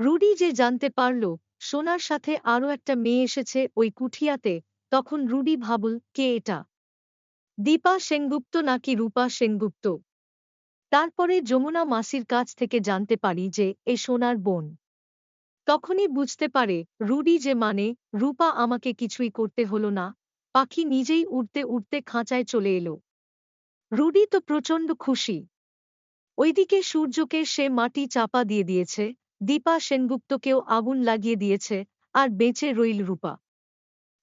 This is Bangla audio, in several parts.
রুডি যে জানতে পারল, সোনার সাথে আরও একটা মেয়ে এসেছে ওই কুঠিয়াতে, তখন রুডি ভাবল, কে এটা? দীপা সেনগুপ্ত নাকি রূপা সেনগুপ্ত? তারপরে যমুনা মাসির কাছ থেকে জানতে পারি যে, এ সোনার বোন। তখনই বুঝতে পারে, রুডি যে মানে রূপা আমাকে কিছুই করতে হল না, পাখি নিজেই উড়তে উড়তে খাঁচায় চলে এলো। রুডি তো প্রচণ্ড খুশি। ওইদিকে সূর্যকে সে মাটি চাপা দিয়ে দিয়েছে দীপা সেনগুপ্তকেও আগুন লাগিয়ে দিয়েছে, আর বেঁচে রইল রূপা।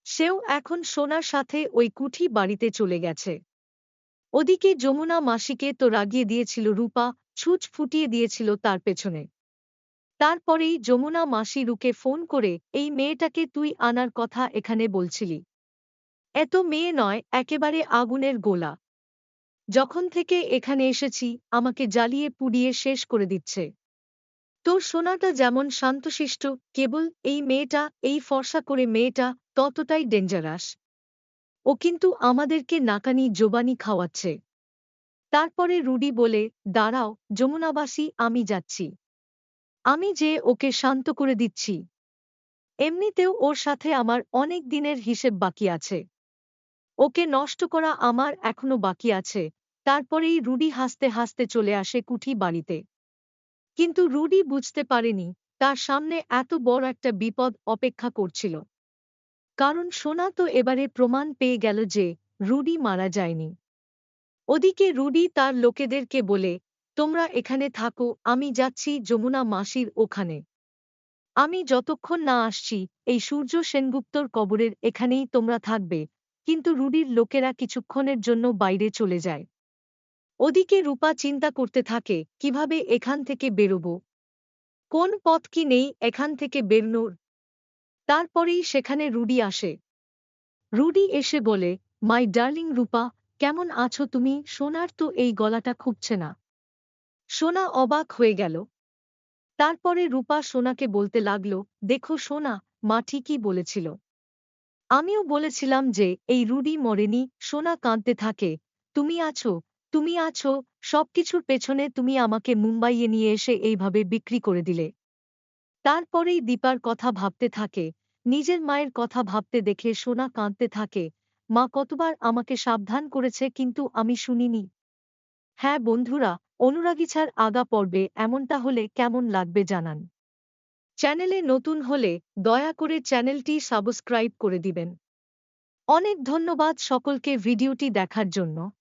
সেও এখন সোনার সাথে ওই কুঠি বাড়িতে চলে গেছে। ওদিকে যমুনা মাসিকে তো রাগিয়ে দিয়েছিল রূপা, ছুঁচ ফুটিয়ে দিয়েছিল তার পেছনে। তারপরেই যমুনা মাসি রুকে ফোন করে, এই মেয়েটাকে তুই আনার কথা এখানে বলছিলি। এত মেয়ে নয়, একেবারে আগুনের গোলা। যখন থেকে এখানে এসেছি, আমাকে জ্বালিয়ে পুড়িয়ে শেষ করে দিচ্ছে। তোর সোনাটা যেমন শান্তশিষ্ট, কেবল এই মেয়েটা, এই ফর্সা করে মেয়েটা ততটাই ডেঞ্জারাস। ও কিন্তু আমাদেরকে নাকানি জোবানি খাওয়াচ্ছে। তারপরে রুডি বলে, দাঁড়াও, যমুনাবাসী, আমি যাচ্ছি। আমি যে ওকে শান্ত করে দিচ্ছি। এমনিতেও ওর সাথে আমার অনেক দিনের হিসেব বাকি আছে। ওকে নষ্ট করা আমার এখনও বাকি আছে। তারপরেই রুডি হাসতে হাসতে চলে আসে কুঠি বাড়িতে। কিন্তু রুডি বুঝতে পারেনি তার সামনে এত বড় একটা বিপদ অপেক্ষা করছিল। কারণ সোনা তো এবারে প্রমাণ পেয়ে গেল যে রুডি মারা যায়নি। ওদিকে রুডি তার লোকেদেরকে বলে, তোমরা এখানে থাকো, আমি যাচ্ছি যমুনা মাসির ওখানে। আমি যতক্ষণ না আসছি, এই সূর্য সেনগুপ্তর কবরের এখানেই তোমরা থাকবে। কিন্তু রুডির লোকেরা কিছুক্ষণের জন্য বাইরে চলে যায়। ওদিকে রূপা চিন্তা করতে থাকে, কীভাবে এখান থেকে বেরোব? কোন পথ কি নেই, এখান থেকে বেরনোর? তারপরেই সেখানে রুডি আসে। রুডি এসে বলে, মাই ডার্লিং রূপা, কেমন আছো তুমি? সোনার তো এই গলাটা খুঁজছে না। সোনা অবাক হয়ে গেল। তারপরে রূপা সোনাকে বলতে লাগল, দেখো সোনা, মা ঠিকই বলেছিল। আমিও বলেছিলাম যে, এই রুডি মরেনি, সোনা কাঁদতে থাকে, তুমি আছো তুমি আছো, সবকিছুর পেছনে তুমি আমাকে মুম্বাইয়ে নিয়ে এসে এইভাবে বিক্রি করে দিলে। তারপরেই দীপার কথা ভাবতে থাকে, নিজের মায়ের কথা ভাবতে দেখে সোনা কাঁদতে থাকে, মা কতবার আমাকে সাবধান করেছে কিন্তু আমি শুনিনি। হ্যাঁ বন্ধুরা অনুরাগীছার আগা পর্বে এমনটা হলে কেমন লাগবে জানান। চ্যানেলে নতুন হলে দয়া করে চ্যানেলটি সাবস্ক্রাইব করে দিবেন। অনেক ধন্যবাদ সকলকে ভিডিওটি দেখার জন্য।